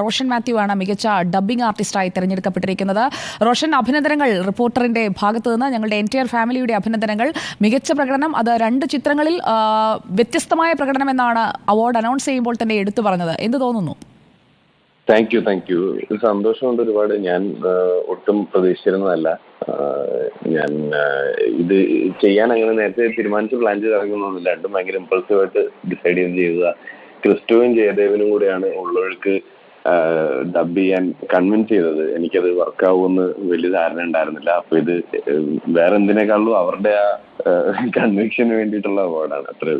റോഷൻ മാത്യു ആണ് മികച്ച ഡബ്ബിംഗ് ആർട്ടിസ്റ്റായി തിരഞ്ഞെടുക്കപ്പെട്ടിരിക്കുന്നത്. റോഷൻ അഭിനന്ദനങ്ങൾ റിപ്പോർട്ടറിന്റെ ഭാഗത്തു നിന്ന്. ഞങ്ങളുടെ എന്റയർ ഫാമിലിയുടെ അഭിനന്ദനങ്ങൾ. മികച്ച പ്രകടനം അത് രണ്ട് ചിത്രങ്ങളിൽ വ്യത്യസ്തമായ പ്രകടനം എന്നാണ് അവാർഡ് അനൗൺസ് ചെയ്യുമ്പോൾ തന്നെ എടുത്തു പറഞ്ഞത്. എന്ത് തോന്നുന്നു? താങ്ക് യു താങ്ക് യു സന്തോഷമുണ്ട് ഒരുപാട് ഞാൻ ഒട്ടും പ്രതീക്ഷിച്ചിരുന്നതല്ല. ഞാൻ ഇത് ചെയ്യാൻ അങ്ങനെ നേരത്തെ തീരുമാനിച്ച് പ്ലാൻ ചെയ്ത് ഇറങ്ങുന്നൊന്നുമില്ല രണ്ടും ഭയങ്കര ഇമ്പൾസീവായിട്ട് ഡിസൈഡ് ചെയ്ത് ചെയ്തതാ. ക്രിസ്റ്റുവും ജയദേവനും കൂടെയാണ് ഉള്ളവർക്ക് ഡബ് ചെയ്യാൻ കൺവിൻസ് ചെയ്തത്. എനിക്കത് വർക്കാവുമെന്ന് വലിയ ധാരണ ഉണ്ടായിരുന്നില്ല. അപ്പൊ ഇത് വേറെ എന്തിനേക്കാളും അവരുടെ ആ കൺവിക്ഷന് വേണ്ടിയിട്ടുള്ള അവാർഡാണ് അത്രേ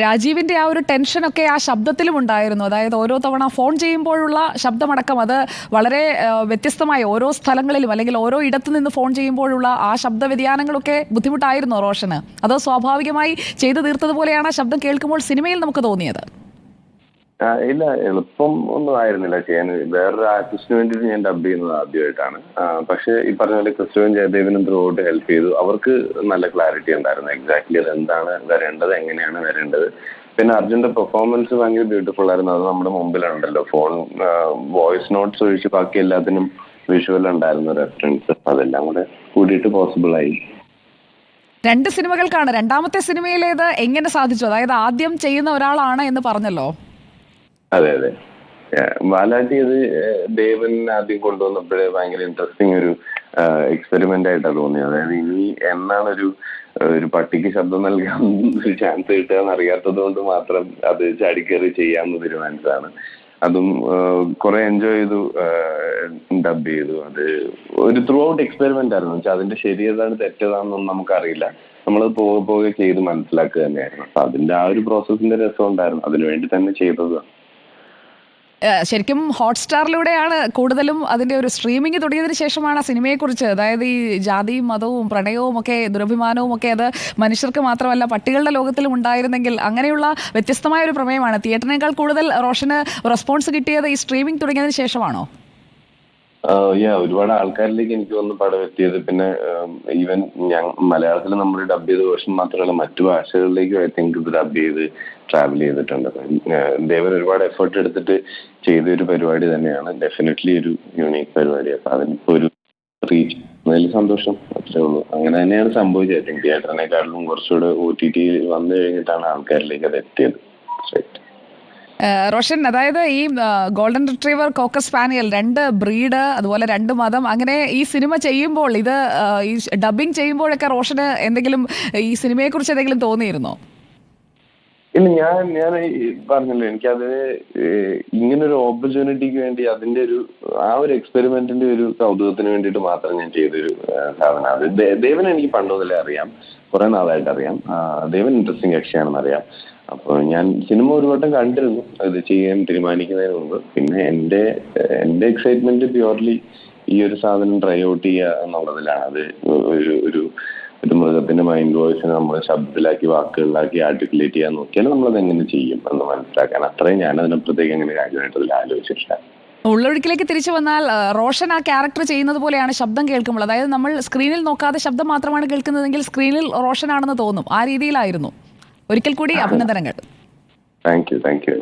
രാജീവിന്റെ ആ ഒരു ടെൻഷൻ ഒക്കെ ആ ശബ്ദത്തിലും ഉണ്ടായിരുന്നു. അതായത് ഓരോ തവണ ഫോൺ ചെയ്യുമ്പോഴുള്ള ശബ്ദമടക്കം അത് വളരെ വ്യത്യസ്തമായ ഓരോ സ്ഥലങ്ങളിലും അല്ലെങ്കിൽ ഓരോ ഇടത്തു നിന്ന് ഫോൺ ചെയ്യുമ്പോഴുള്ള ആ ശബ്ദ വ്യതിയാനങ്ങളൊക്കെ ബുദ്ധിമുട്ടായിരുന്നു റോഷന്? അത് സ്വാഭാവികമായി ചെയ്തു തീർത്തതുപോലെയാണ് ആ ശബ്ദം കേൾക്കുമ്പോൾ സിനിമയിൽ നമുക്ക് തോന്നിയത്? ഇല്ല എളുപ്പം ഒന്നും ആയിരുന്നില്ല ചെയ്യാൻ. വേറൊരു ആർട്ടിസ്റ്റിന് വേണ്ടിയിട്ട് ഞാൻ ഡബ് ചെയ്യുന്നത് ആദ്യമായിട്ടാണ്. പക്ഷേ ഈ പറഞ്ഞ പോലെ ക്രിസ്തുവും ജയദേവനും ത്രൂ ഔട്ട് ഹെൽപ്പ് ചെയ്തു. അവർക്ക് നല്ല ക്ലാരിറ്റി ഉണ്ടായിരുന്നു. എക്സാക്ട്ലി എന്താണ് വരേണ്ടത് എങ്ങനെയാണ് വരേണ്ടത്. പിന്നെ അർജുന്റെ പെർഫോമൻസ് ഭയങ്കര ബ്യൂട്ടിഫുൾ ആയിരുന്നു. അത് നമ്മുടെ മുമ്പിലുണ്ടല്ലോ. ഫോൺ വോയിസ് നോട്ട്സ് ഒഴിച്ച് ബാക്കി എല്ലാത്തിനും വിഷ്വൽ ഉണ്ടായിരുന്നു റെഫറൻസ് അതെല്ലാം കൂടെ കൂടിയിട്ട് പോസിബിൾ ആയി. രണ്ട് സിനിമകൾക്കാണ് രണ്ടാമത്തെ സിനിമയിലേത് എങ്ങനെ സാധിച്ചു? അതായത് ആദ്യം ചെയ്യുന്ന ഒരാളാണ് എന്ന് പറഞ്ഞല്ലോ. അതെ അതെ. ബാലാജി അത് ദേവൻ ആദ്യം കൊണ്ടുവന്നപ്പോഴേ ഭയങ്കര ഇൻട്രസ്റ്റിംഗ് ഒരു എക്സ്പെരിമെന്റ് ആയിട്ടാണ് തോന്നിയത് അതായത് ഇനി എന്നാണ് ഒരു ഒരു പട്ടിക്ക് ശബ്ദം നൽകാൻ ഒരു ചാൻസ് കിട്ടുക എന്ന് അറിയാത്തത് കൊണ്ട് മാത്രം അത് ചാടിക്കേറി ചെയ്യാമെന്ന് തീരുമാനിച്ചതാണ്. അതും കുറെ എൻജോയ് ചെയ്തു ഡബ് ചെയ്തു. അത് ഒരു ത്രൂ ഔട്ട് എക്സ്പെരിമെന്റ് ആയിരുന്നു. വെച്ചാൽ അതിന്റെ ശരിയതാണ് തെറ്റതാണെന്നൊന്നും നമുക്കറിയില്ല. നമ്മളത് പോകെ പോകെ ചെയ്ത് മനസ്സിലാക്കുക തന്നെയായിരുന്നു. അപ്പൊ അതിന്റെ ആ ഒരു പ്രോസസ്സിന്റെ രസം ഉണ്ടായിരുന്നു. അതിനുവേണ്ടി തന്നെ ചെയ്തതാണ്. ശരിക്കും ഹോട്ട്സ്റ്റാറിലൂടെയാണ് കൂടുതലും അതിന്റെ ഒരു സ്ട്രീമിംഗ് തുടങ്ങിയതിന് ശേഷമാണ് ആ സിനിമയെക്കുറിച്ച്. അതായത് ഈ ജാതിയും മതവും പ്രണയവും ഒക്കെ ദുരഭിമാനവും ഒക്കെ അത് മനുഷ്യർക്ക് മാത്രമല്ല പട്ടികളുടെ ലോകത്തിലും ഉണ്ടായിരുന്നെങ്കിൽ അങ്ങനെയുള്ള വ്യത്യസ്തമായ ഒരു പ്രമേയമാണ്. തിയേറ്ററിനേക്കാൾ കൂടുതൽ റോഷന് റെസ്പോൺസ് കിട്ടിയത് ഈ സ്ട്രീമിംഗ് തുടങ്ങിയതിന് ശേഷമാണോ? ഒരുപാട് ആൾക്കാരിലേക്ക് എനിക്ക് തോന്നുന്നു പടം എത്തിയത്. പിന്നെ ഈവൻ ഞാൻ മലയാളത്തിൽ നമ്മൾ ഡബ് ചെയ്ത വേർഷൻ മാത്രമല്ല മറ്റു ഭാഷകളിലേക്കും ഐ തിങ്ക് ഇത് ഡബ് ചെയ്ത് ട്രാവൽ ചെയ്തിട്ടുണ്ട്. ദേവൻ ഒരുപാട് എഫേർട്ട് എടുത്തിട്ട് ചെയ്ത ഒരു പരിപാടി തന്നെയാണ്. ഡെഫിനറ്റ്ലി ഒരു യൂണീക് പരിപാടി. അപ്പൊ അതിനിപ്പോ ഒരു റീച്ച് അതിൽ സന്തോഷം. അത്രേ ഉള്ളൂ. അങ്ങനെ തന്നെയാണ് സംഭവിച്ചത്. തിയേറ്ററിനെക്കാട്ടിലും കുറച്ചുകൂടെ ഒ ടി ടി വന്നു കഴിഞ്ഞിട്ടാണ് ആൾക്കാരിലേക്ക് അത് എത്തിയത്. റോഷൻ അതായത് ഈ ഗോൾഡൻ റിട്രീവർ കോക്കസ് പാനിയൽ രണ്ട് ബ്രീഡ് അതുപോലെ രണ്ട് മതം അങ്ങനെ ഈ സിനിമ ചെയ്യുമ്പോൾ ഇത് ഈ ഡബിങ് ചെയ്യുമ്പോഴൊക്കെ റോഷന് എന്തെങ്കിലും ഈ സിനിമയെ കുറിച്ച് എന്തെങ്കിലും തോന്നിയിരുന്നോ? ഇല്ല ഞാൻ ഞാൻ പറഞ്ഞല്ലോ ഇങ്ങനെ ഒരു ഓപ്പർച്യൂണിറ്റിക്ക് വേണ്ടി അതിന്റെ ഒരു ആ ഒരു എക്സ്പെരിമെന്റിന്റെ ഒരു കൗതുകത്തിന് വേണ്ടിയിട്ട് മാത്രം ഞാൻ ചെയ്തൊരു ആ, സാധനം. അത് ദേവനെ ദേവൻ എനിക്ക് പണ്ട് മുതലേ അറിയാം. കുറെ നാളായിട്ട് അറിയാം. ദേവൻ ഇൻട്രസ്റ്റിംഗ് കക്ഷിയാണെന്ന് അറിയാം. അപ്പോൾ ഞാൻ സിനിമ ഒരു വട്ടം കണ്ടിരുന്നു. അത് ചെയ്യാൻ തീരുമാനിക്കുന്നതിന് മുമ്പ്. പിന്നെ എന്റെ എന്റെ എക്സൈറ്റ്മെന്റ് പ്യുവർലി ഈ ഒരു സാധനം ട്രൈ ഔട്ട് ചെയ്യുക എന്നുള്ളതിലാണ്. അത് ഒരു ഒരു ഒരു മൃഗത്തിന്റെ മൈൻഡ് വോയിസ് നമ്മൾ ശബ്ദത്തിലാക്കി വാക്കുകളിലാക്കി ആർട്ടിക്കുലേറ്റ് ചെയ്യാൻ നോക്കിയാൽ നമ്മളത് എങ്ങനെ ചെയ്യും എന്ന് മനസ്സിലാക്കാൻ. അത്രയും ഞാൻ അതിനപ്പുറത്തേക്ക് അങ്ങനെ കാര്യമായിട്ട് അതിൽ ആലോചിച്ചിട്ടില്ല. ഉള്ളൊഴുക്കിലേക്ക് തിരിച്ചു വന്നാൽ റോഷൻ ആ ക്യാരക്ടർ ചെയ്യുന്നത് പോലെയാണ് ശബ്ദം കേൾക്കുമ്പോൾ. അതായത് നമ്മൾ സ്ക്രീനിൽ നോക്കാതെ ശബ്ദം മാത്രമാണ് കേൾക്കുന്നതെങ്കിൽ സ്ക്രീനിൽ റോഷനാണെന്ന് തോന്നും. ആ രീതിയിലായിരുന്നു. ഒരിക്കൽ കൂടി അഭിനന്ദനങ്ങൾ. Thank you thank you